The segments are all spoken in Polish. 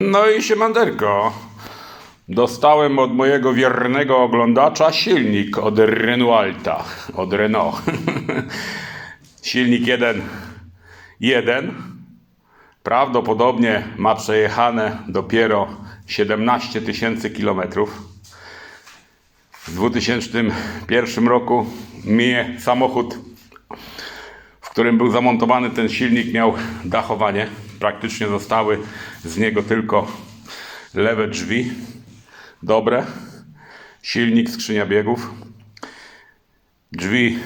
No i siemanderko. Dostałem od mojego wiernego oglądacza silnik od Renaulta, od Renault. silnik 1, 1. Prawdopodobnie ma przejechane dopiero 17 tysięcy kilometrów. W 2001 roku mnie samochód w którym był zamontowany ten silnik, miał dachowanie. Praktycznie zostały z niego tylko lewe drzwi. Dobre. Silnik, skrzynia biegów. Drzwi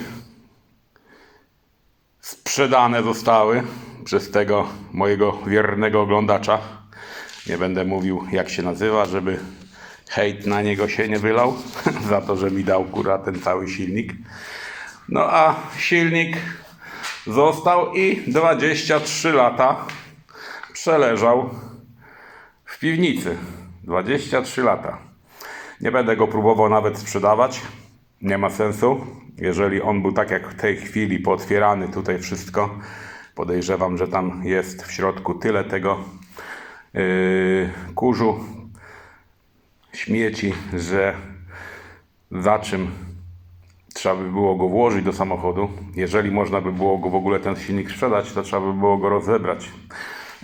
sprzedane zostały przez tego mojego wiernego oglądacza. Nie będę mówił jak się nazywa, żeby hejt na niego się nie wylał za to, że mi dał kura ten cały silnik. No a silnik został i 23 lata przeleżał w piwnicy. 23 lata. Nie będę go próbował nawet sprzedawać. Nie ma sensu. Jeżeli on był tak jak w tej chwili pootwierany tutaj wszystko, podejrzewam, że tam jest w środku tyle tego yy, kurzu, śmieci, że za czym trzeba by było go włożyć do samochodu. Jeżeli można by było go w ogóle ten silnik sprzedać, to trzeba by było go rozebrać.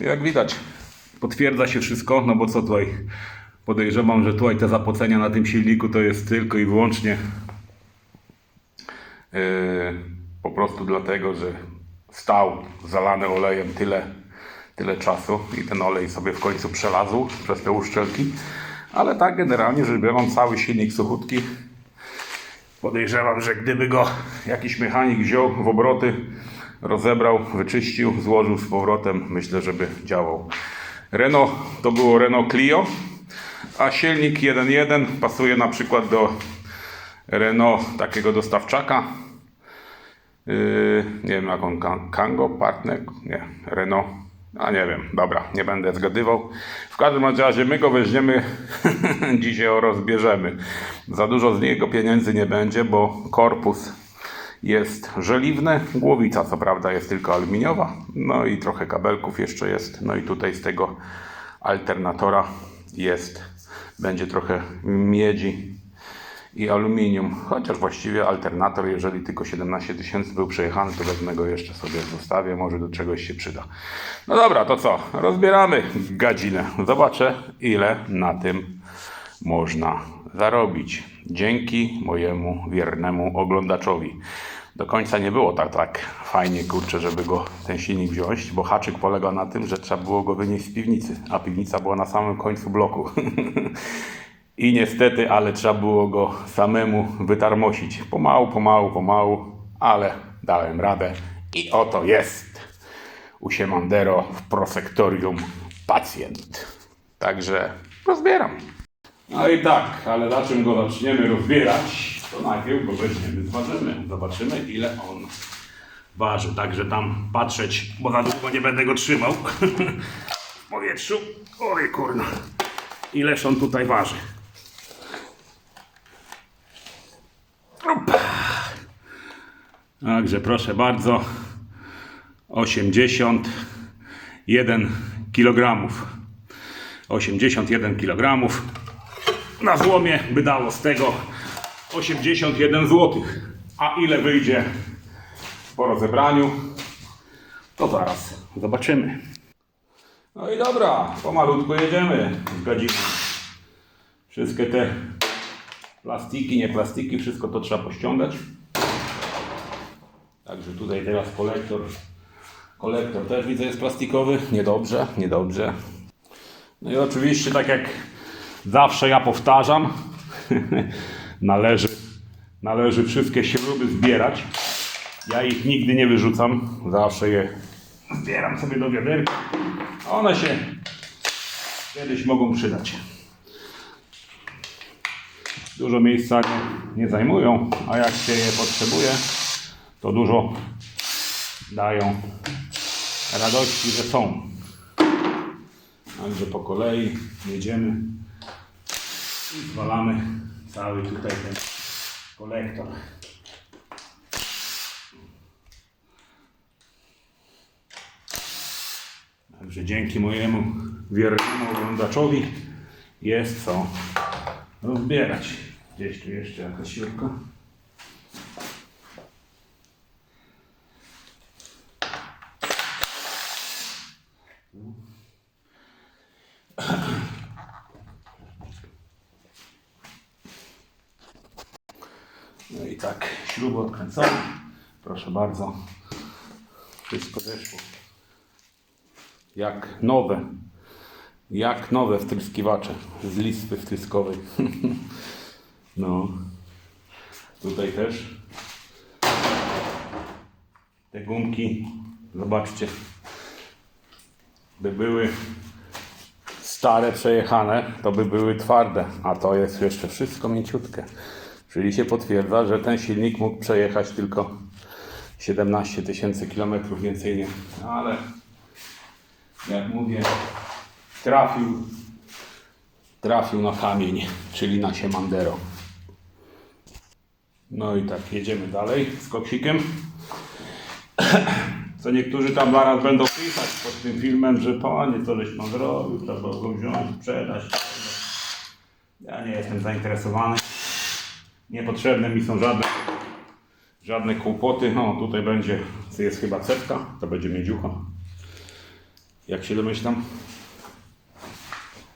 Jak widać, potwierdza się wszystko, no bo co tutaj podejrzewam, że tutaj te zapłacenia na tym silniku to jest tylko i wyłącznie yy, po prostu dlatego, że stał zalany olejem tyle, tyle czasu i ten olej sobie w końcu przelazł przez te uszczelki. Ale tak generalnie rzecz biorąc, cały silnik suchutki, Podejrzewam, że gdyby go jakiś mechanik wziął w obroty, rozebrał, wyczyścił, złożył z powrotem, myślę, żeby działał. Renault to było Renault Clio, a silnik 1.1 pasuje na przykład do Renault takiego dostawczaka. Yy, nie wiem jak on, Kan- Kango, Partner, nie, Renault, a nie wiem, dobra, nie będę zgadywał. W każdym razie my go weźmiemy, dzisiaj o rozbierzemy. Za dużo z niego pieniędzy nie będzie, bo korpus jest żeliwny, głowica co prawda jest tylko aluminiowa, no i trochę kabelków jeszcze jest, no i tutaj z tego alternatora jest, będzie trochę miedzi i aluminium, chociaż właściwie alternator, jeżeli tylko 17 tysięcy był przejechany, to wezmę go jeszcze sobie zostawię, może do czegoś się przyda. No dobra, to co? Rozbieramy gadzinę. Zobaczę, ile na tym można zarobić. Dzięki mojemu wiernemu oglądaczowi. Do końca nie było tak, tak fajnie, kurczę, żeby go ten silnik wziąć, bo haczyk polega na tym, że trzeba było go wynieść z piwnicy, a piwnica była na samym końcu bloku. I niestety, ale trzeba było go samemu wytarmosić. Pomału, pomału, pomału, ale dałem radę. I oto jest u Siemandero w prosektorium pacjent. Także rozbieram. No i tak, ale na czym go zaczniemy rozbierać, to najpierw go weźmiemy, zważymy. Zobaczymy, ile on waży. Także tam patrzeć, bo za długo nie będę go trzymał w powietrzu. Oj kurna, ileż on tutaj waży. Także proszę bardzo, 81 kg. 81 kg. Na złomie by dało z tego 81 zł. A ile wyjdzie po rozebraniu, to zaraz zobaczymy. No i dobra, pomalutku jedziemy z godziny. Wszystkie te plastiki, nie plastiki, wszystko to trzeba pościągać. Także tutaj teraz kolektor. Kolektor też widzę jest plastikowy. Niedobrze, niedobrze. No i oczywiście, tak jak zawsze ja powtarzam, należy, należy wszystkie śruby zbierać. Ja ich nigdy nie wyrzucam. Zawsze je zbieram sobie do wiaderka. One się kiedyś mogą przydać. Dużo miejsca nie, nie zajmują, a jak się je potrzebuje, to dużo dają radości, że są. Także po kolei jedziemy i zwalamy cały tutaj ten kolektor. Także dzięki mojemu wiernemu oglądaczowi jest co rozbierać. Gdzieś tu jeszcze jakaś siurka. No i tak, śruby odkręcone. Proszę bardzo. Wszystko zeszło. Jak nowe. Jak nowe wtryskiwacze z listwy wtryskowej. no. Tutaj też. Te gumki, zobaczcie, by były stare, przejechane, to by były twarde, a to jest jeszcze wszystko mięciutkie. Czyli się potwierdza, że ten silnik mógł przejechać tylko 17 tysięcy kilometrów, więcej nie. No ale jak mówię, trafił, trafił na kamień, czyli na siemandero. No i tak, jedziemy dalej z koksikiem. Co niektórzy tam zaraz będą pisać pod tym filmem, że panie, co żeś pan zrobił, trzeba go wziąć, sprzedać. Ja nie jestem zainteresowany. Niepotrzebne mi są żadne, żadne kłopoty. No tutaj będzie, jest chyba setka, to będzie miedziucha. Jak się domyślam.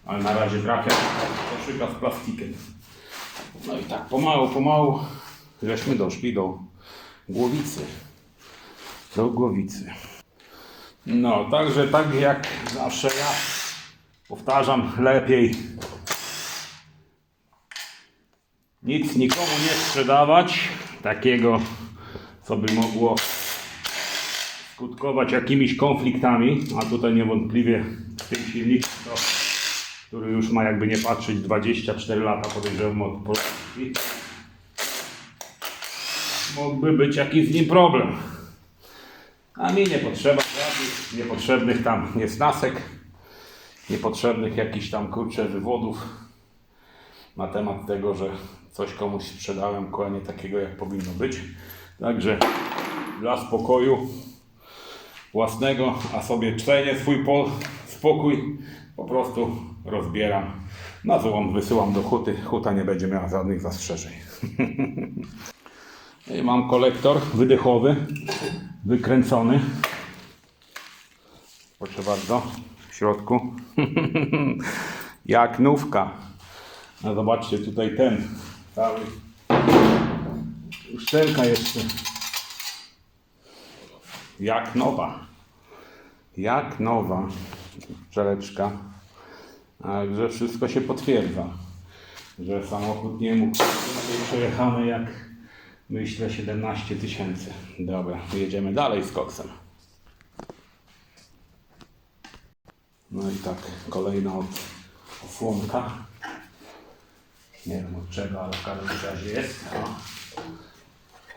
Ale na razie trafia koszyka z plastikiem. No i tak pomału, pomału żeśmy doszli do głowicy. Do głowicy. No, także tak jak zawsze ja powtarzam, lepiej nic nikomu nie sprzedawać, takiego, co by mogło skutkować jakimiś konfliktami, a tutaj niewątpliwie w tym silniku, to, który już ma jakby nie patrzeć 24 lata, podejrzewam od produkcji, mógłby być jakiś z nim problem. A mi nie potrzeba żadnych niepotrzebnych tam niesnasek, niepotrzebnych jakichś tam kurcze wywodów na temat tego, że coś komuś sprzedałem, a nie takiego jak powinno być. Także dla spokoju własnego, a sobie cenię swój po, spokój, po prostu rozbieram. Na złom wysyłam do huty. Huta nie będzie miała żadnych zastrzeżeń. I mam kolektor wydechowy, wykręcony. Proszę bardzo, w środku. Jak nówka. No zobaczcie tutaj ten cały uszczelka jeszcze. Jak nowa. Jak nowa uszczeleczka. Także wszystko się potwierdza, że samochód nie mógł być przejechany jak myślę 17 tysięcy. Dobra, jedziemy dalej z koksem. No i tak, kolejna osłonka. Nie wiem od czego, ale w każdym razie jest. O.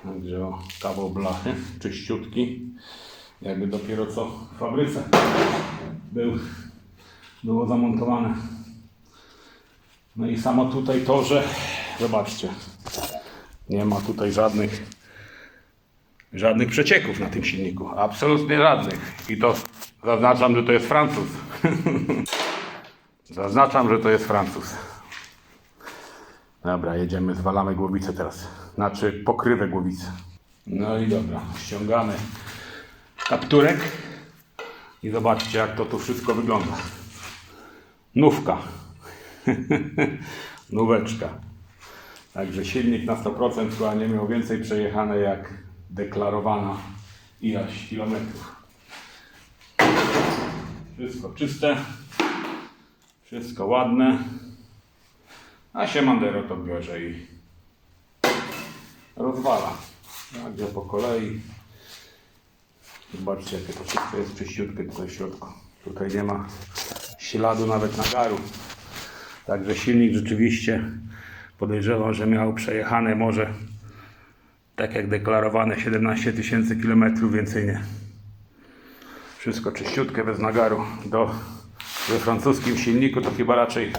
Także o, kawał blachy, czyściutki. Jakby dopiero co w fabryce był, było zamontowane. No i samo tutaj to, że zobaczcie, nie ma tutaj żadnych żadnych przecieków na tym silniku. Absolutnie żadnych. I to zaznaczam, że to jest Francuz. zaznaczam, że to jest Francuz. Dobra, jedziemy, zwalamy głowicę teraz. Znaczy pokrywę głowicy. No i dobra, ściągamy kapturek i zobaczcie jak to tu wszystko wygląda. Nówka. Nóweczka. Także silnik na 100% chyba nie miał więcej przejechane jak deklarowana ilość kilometrów. Wszystko czyste, wszystko ładne, a się Mandero to bierze i rozwala. Także po kolei. Zobaczcie jakie to wszystko jest czyściutkie tutaj w środku. Tutaj nie ma śladu nawet nagaru. Także silnik rzeczywiście podejrzewam, że miał przejechane może tak jak deklarowane 17 tysięcy kilometrów, więcej nie. Wszystko czyściutkie, bez nagaru. Do, we francuskim silniku to chyba raczej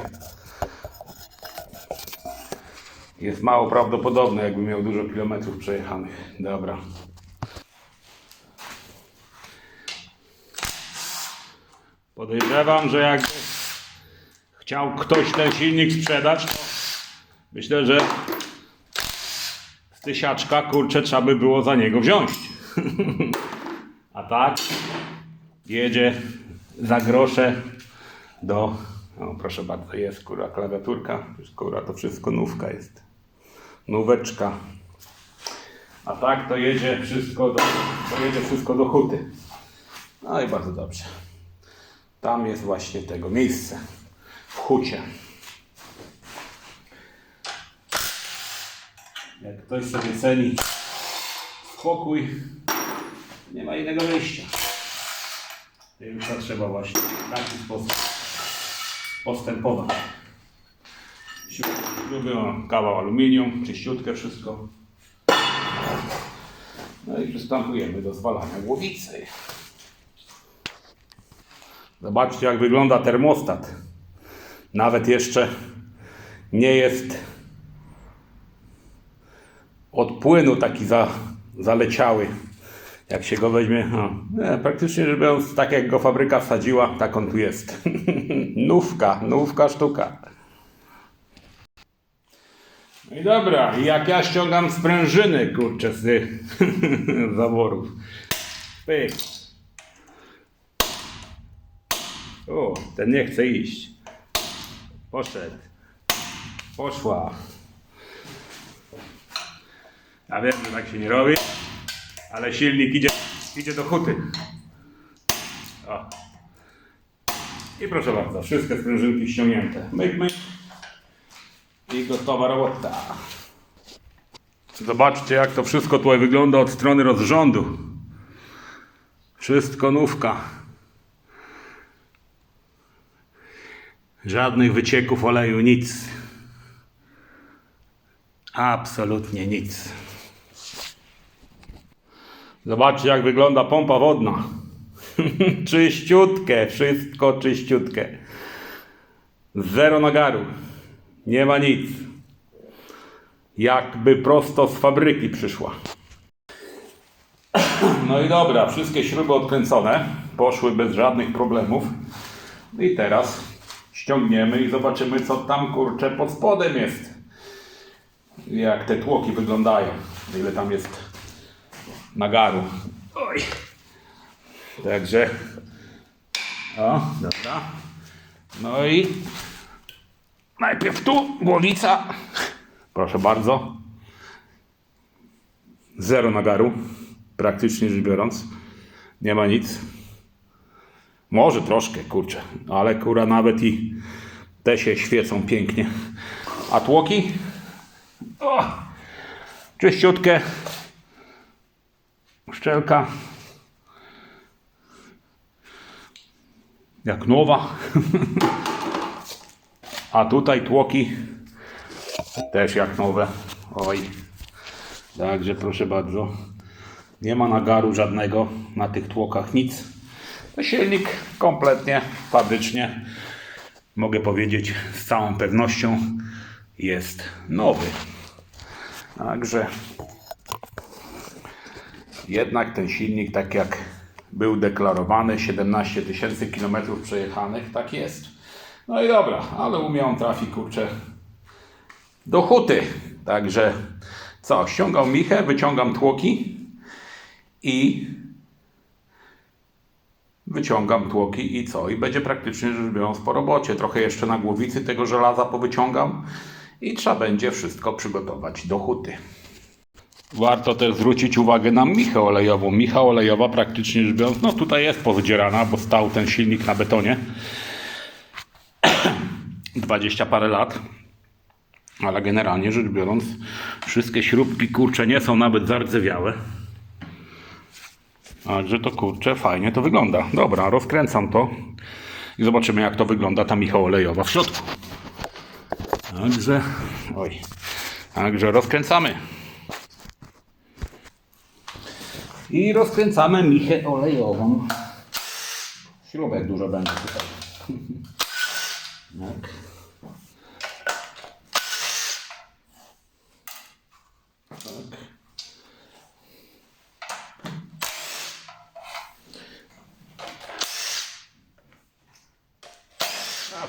jest mało prawdopodobne, jakby miał dużo kilometrów przejechanych. Dobra. Podejrzewam, że jak chciał ktoś ten silnik sprzedać, to myślę, że z tysiaczka, kurczę, trzeba by było za niego wziąć. A tak jedzie za grosze do... O, proszę bardzo, jest kurwa klawiaturka. Kurwa, to wszystko nówka jest. Nóweczka. A tak to jedzie wszystko do, to jedzie wszystko do huty. No i bardzo dobrze. Tam jest właśnie tego miejsce. W hucie. Jak ktoś sobie ceni spokój, nie ma innego wyjścia. Tylko trzeba właśnie w taki sposób postępować. Lubię kawał aluminium, czyściutkie wszystko. No i przystępujemy do zwalania głowicy. Zobaczcie jak wygląda termostat. Nawet jeszcze nie jest od płynu taki za, zaleciały. Jak się go weźmie, no, nie, praktycznie rzecz biorąc, tak jak go fabryka wsadziła, tak on tu jest. nówka, nówka sztuka. No i dobra, jak ja ściągam sprężyny, kurczę, z tych zaworów. Pyk. O, ten nie chce iść. Poszedł. Poszła. Ja wiem, że tak się nie robi, ale silnik idzie, idzie do huty. O. I proszę bardzo, wszystkie sprężynki ściągnięte. Myk, myk. I gotowa robota. Zobaczcie, jak to wszystko tutaj wygląda od strony rozrządu. Wszystko nówka. Żadnych wycieków oleju, nic. Absolutnie nic. Zobaczcie, jak wygląda pompa wodna. czyściutkie, wszystko czyściutkie. Zero nagaru. Nie ma nic. Jakby prosto z fabryki przyszła. No i dobra, wszystkie śruby odkręcone. Poszły bez żadnych problemów. I teraz ściągniemy i zobaczymy, co tam kurczę pod spodem jest. Jak te tłoki wyglądają. Ile tam jest nagaru. Oj. Także. O, dobra. No i najpierw tu głowica. Proszę bardzo. Zero nagaru. Praktycznie rzecz biorąc. Nie ma nic. Może troszkę, kurczę, ale kura nawet i te się świecą pięknie. A tłoki? O, czyściutkie. Szczelka. Jak nowa. A tutaj tłoki też jak nowe. Oj. Także proszę bardzo. Nie ma nagaru żadnego na tych tłokach, nic. Silnik kompletnie fabrycznie, mogę powiedzieć z całą pewnością, jest nowy. Także jednak ten silnik, tak jak był deklarowany, 17 tysięcy kilometrów przejechanych, tak jest. No i dobra, ale u mnie on trafi, kurczę, do huty. Także co, ściągam michę, wyciągam tłoki i wyciągam tłoki i co? I będzie praktycznie rzecz biorąc po robocie. Trochę jeszcze na głowicy tego żelaza powyciągam i trzeba będzie wszystko przygotować do huty. Warto też zwrócić uwagę na michę olejową. Micha olejowa praktycznie rzecz biorąc, no tutaj jest powydzierana, bo stał ten silnik na betonie. 20 parę lat. Ale generalnie rzecz biorąc, wszystkie śrubki kurcze nie są nawet zardzewiałe. Także to kurczę, fajnie to wygląda. Dobra, rozkręcam to i zobaczymy jak to wygląda ta micha olejowa w środku. Także, oj, także rozkręcamy. I rozkręcamy michę olejową. Śrubek dużo będzie tutaj. Tak.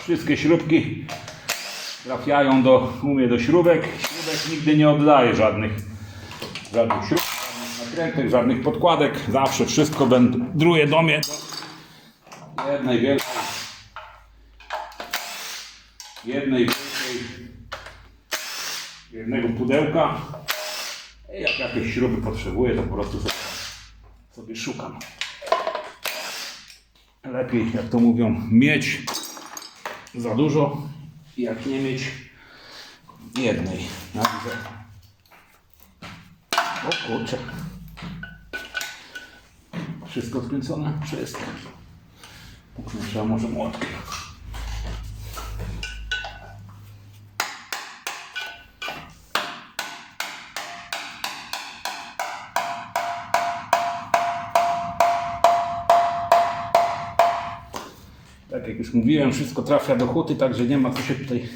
Wszystkie śrubki trafiają do, mnie do śrubek. Śrubek nigdy nie oddaję żadnych, żadnych śrubek, żadnych nakrętek, żadnych podkładek. Zawsze wszystko wędruje do mnie jednej wielkiej, jednej wielkiej, jednego pudełka. I jak jakieś śruby potrzebuję, to po prostu sobie, sobie szukam. Lepiej, jak to mówią, mieć za dużo, jak nie mieć jednej. Także. O kurczę. Wszystko skręcone? Wszystko. Trzeba może młotkiem. Już mówiłem, wszystko trafia do huty, także nie ma co się tutaj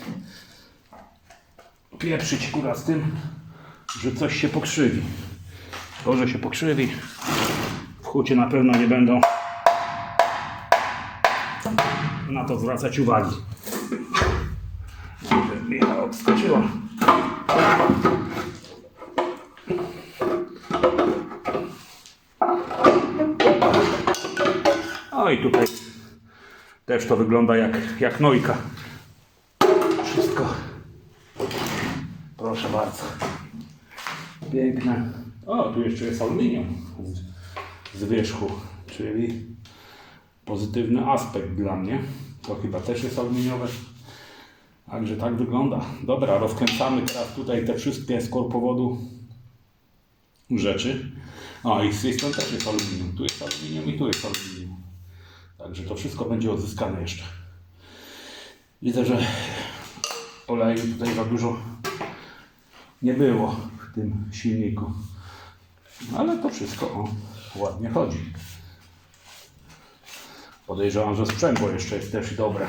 pieprzyć kura z tym, że coś się pokrzywi. To, że się pokrzywi, w hucie na pewno nie będą na to zwracać uwagi. Mina odskoczyła. O i tutaj też to wygląda jak, jak nojka. Wszystko. Proszę bardzo. Piękne. O, tu jeszcze jest aluminium z, z wierzchu, czyli pozytywny aspekt dla mnie. To chyba też jest aluminiowe. Także tak wygląda. Dobra, rozkręcamy teraz tutaj te wszystkie z korpowodu rzeczy. O, i z tej strony też jest aluminium. Tu jest aluminium i tu jest aluminium. Także to wszystko będzie odzyskane jeszcze. Widzę, że oleju tutaj za dużo nie było w tym silniku. Ale to wszystko o, ładnie chodzi. Podejrzewam, że sprzęgło jeszcze jest też dobre.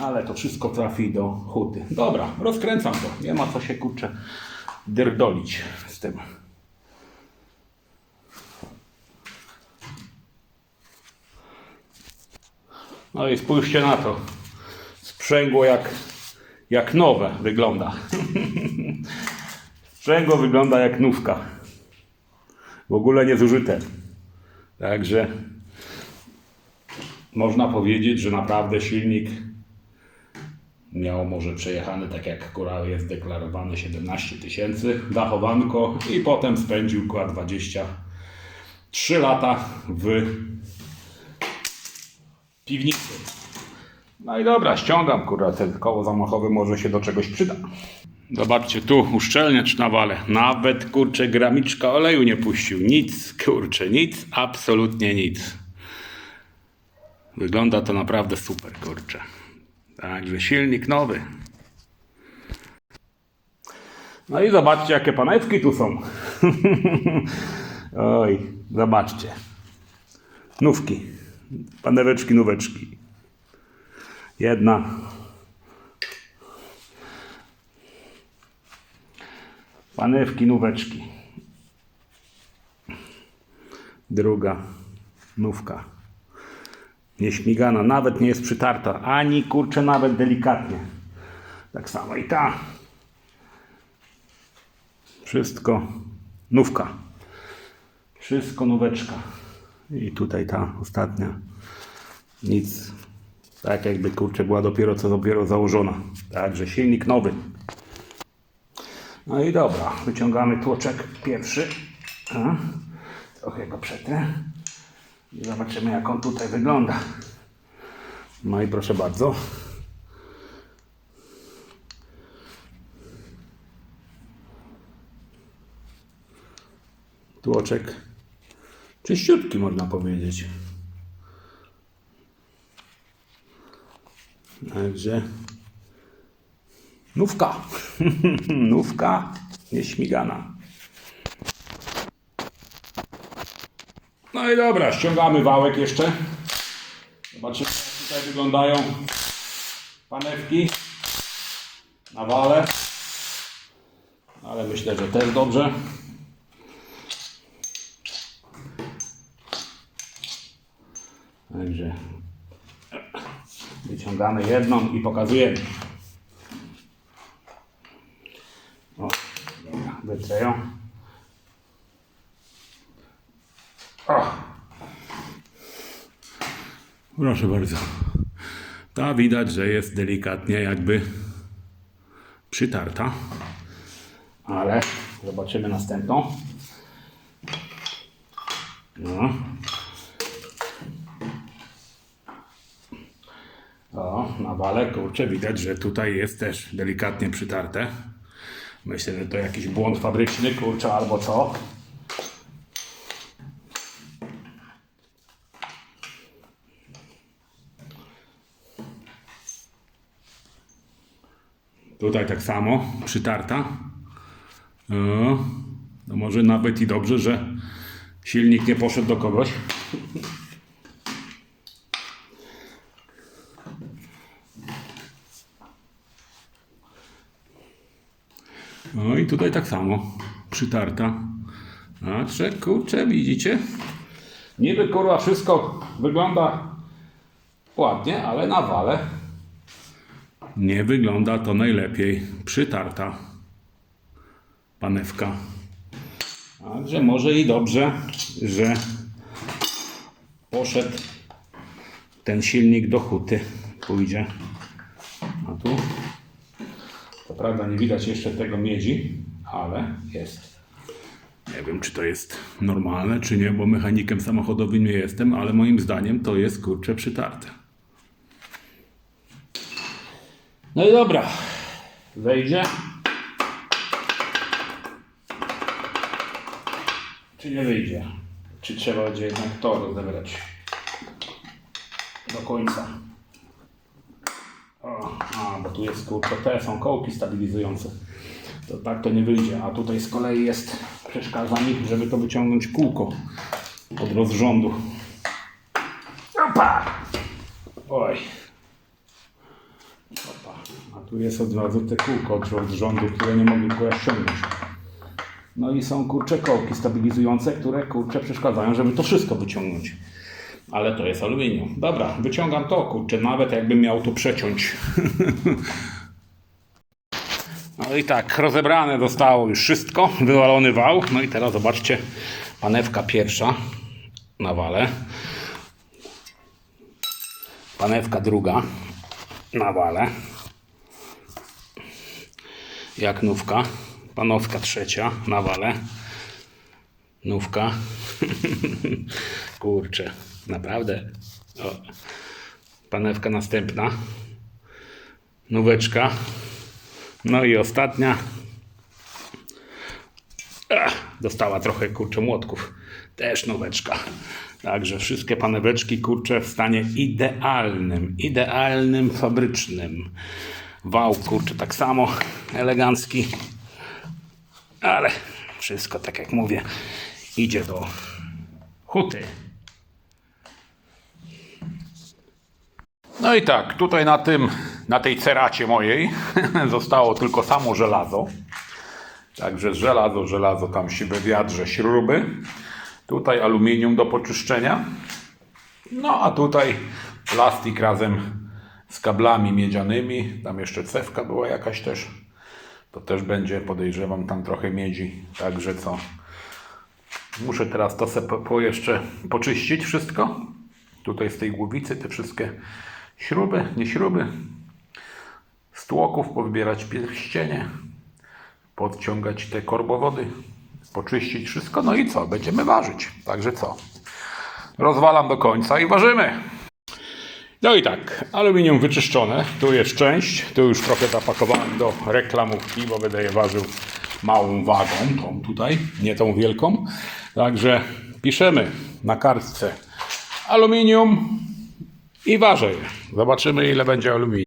Ale to wszystko trafi do huty. Dobra, rozkręcam to. Nie ma co się kurczę dyrdolić z tym. No i spójrzcie na to. Sprzęgło jak, jak nowe wygląda. Sprzęgło wygląda jak nówka. W ogóle nie zużyte. Także można powiedzieć, że naprawdę silnik miał może przejechany tak jak kura jest deklarowany 17 tysięcy, dachowanko i potem spędził około 23 lata w piwnicy. No i dobra, ściągam kurwa, ten koło zamachowe może się do czegoś przyda. Zobaczcie, tu uszczelniacz na wale. Nawet kurczę gramiczka oleju nie puścił. Nic, kurczę, nic, absolutnie nic. Wygląda to naprawdę super, kurczę. Także silnik nowy. No i zobaczcie, jakie panewki tu są. Oj, zobaczcie. Nówki. Paneweczki, nóweczki. Jedna. Panewki, nóweczki. Druga. Nówka. Nieśmigana, nawet nie jest przytarta, ani kurczę, nawet delikatnie. Tak samo i ta. Wszystko nówka. Wszystko nóweczka. I tutaj ta ostatnia. Nic. Tak jakby kurczę była dopiero co dopiero założona. Także silnik nowy. No i dobra, wyciągamy tłoczek pierwszy. A, Trochę go przetrę. I zobaczymy jak on tutaj wygląda. No i proszę bardzo. Tłoczek czyściutki można powiedzieć. Także nówka. nówka nieśmigana. No i dobra, ściągamy wałek jeszcze. Zobaczymy jak tutaj wyglądają panewki na wale. Ale myślę, że też dobrze. Także Wyciągamy jedną i pokazujemy. O, dobra, wytrę ją. O. Proszę bardzo. Ta widać, że jest delikatnie jakby przytarta. Ale zobaczymy następną. No. O, na wale, kurczę, widać, że tutaj jest też delikatnie przytarte. Myślę, że to jakiś błąd fabryczny, kurczę, albo co. Tutaj tak samo, przytarta. No może nawet i dobrze, że silnik nie poszedł do kogoś. No i tutaj tak samo, przytarta. A trze, kurczę, widzicie? Niby kurwa wszystko wygląda ładnie, ale na wale nie wygląda to najlepiej. Przytarta panewka. Także może i dobrze, że poszedł ten silnik do huty. Pójdzie. Prawda nie widać jeszcze tego miedzi, ale jest. Nie wiem, czy to jest normalne, czy nie, bo mechanikiem samochodowym nie jestem, ale moim zdaniem to jest kurcze przytarte. No i dobra. Wejdzie. Czy nie wyjdzie? Czy trzeba będzie jednak to rozebrać do końca? Bo tu jest kurczę, te są kołki stabilizujące. To tak to nie wyjdzie. A tutaj z kolei jest przeszkadza mi, żeby to wyciągnąć kółko od rozrządu. Opa! Oj. Opa. A tu jest od razu te kółko od rozrządu, które nie go ściągnąć. No i są kurcze kołki stabilizujące, które kurcze przeszkadzają, żeby to wszystko wyciągnąć. Ale to jest aluminium. Dobra, wyciągam to kurczę, nawet jakbym miał to przeciąć. No i tak, rozebrane zostało już wszystko, wywalony wał. No i teraz zobaczcie, panewka pierwsza na wale. Panewka druga na wale. Jak nówka. Panowska trzecia na wale. Nówka. Kurczę, naprawdę. O. Panewka następna. Nóweczka. No i ostatnia. Ach, dostała trochę kurczę młotków. Też nóweczka. Także wszystkie paneweczki kurczę w stanie idealnym, idealnym, fabrycznym. Wał kurczę tak samo elegancki. Ale wszystko tak jak mówię idzie do huty. No i tak, tutaj na tym, na tej ceracie mojej zostało tylko samo żelazo. Także żelazo, żelazo, tam się we wiadrze śruby. Tutaj aluminium do poczyszczenia. No a tutaj plastik razem z kablami miedzianymi. Tam jeszcze cewka była jakaś też. To też będzie, podejrzewam, tam trochę miedzi. Także co? Muszę teraz to po, po jeszcze poczyścić wszystko. Tutaj z tej głowicy te wszystkie śruby, nie śruby. Z tłoków powybierać pierścienie. Podciągać te korbowody. Poczyścić wszystko. No i co? Będziemy ważyć. Także co? Rozwalam do końca i ważymy. No i tak, aluminium wyczyszczone, tu jest część, tu już trochę zapakowałem do reklamówki, bo będę je ważył małą wagą, tą tutaj, nie tą wielką. Także piszemy na kartce aluminium i ważę je. Zobaczymy ile będzie aluminium.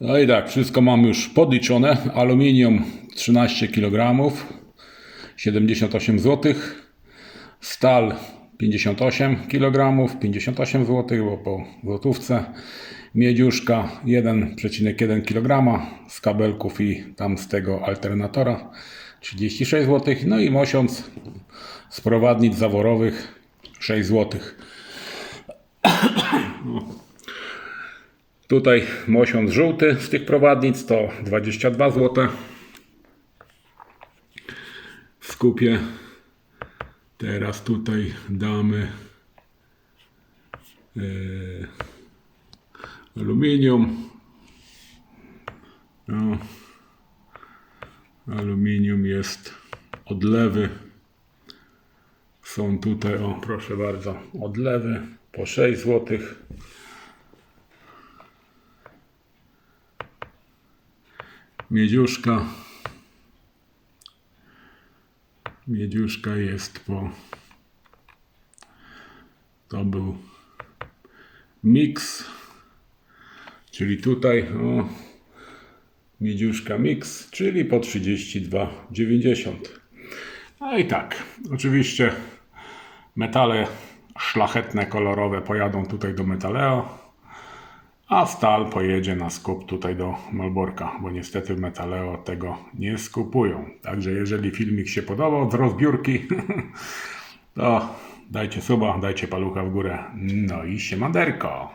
No i tak, wszystko mam już podliczone. Aluminium 13 kg, 78 zł. Stal 58 kg, 58 zł, bo po złotówce. Miedziuszka 1,1 kg z kabelków i tam z tego alternatora 36 zł. No i mosiąc z prowadnic zaworowych 6 zł. Tutaj mosiąc żółty z tych prowadnic to 22 zł. W skupie teraz tutaj damy e, aluminium. No. Aluminium jest odlewy. Są tutaj, o proszę bardzo, odlewy po 6 zł. Miedziuszka. Miedziuszka jest po. To był mix. Czyli tutaj o, miedziuszka mix, czyli po 32,90. No i tak, oczywiście metale szlachetne, kolorowe pojadą tutaj do Metaleo, a stal pojedzie na skup tutaj do Malborka, bo niestety Metaleo tego nie skupują. Także jeżeli filmik się podobał z rozbiórki, to dajcie suba, dajcie palucha w górę. No i siemaderko.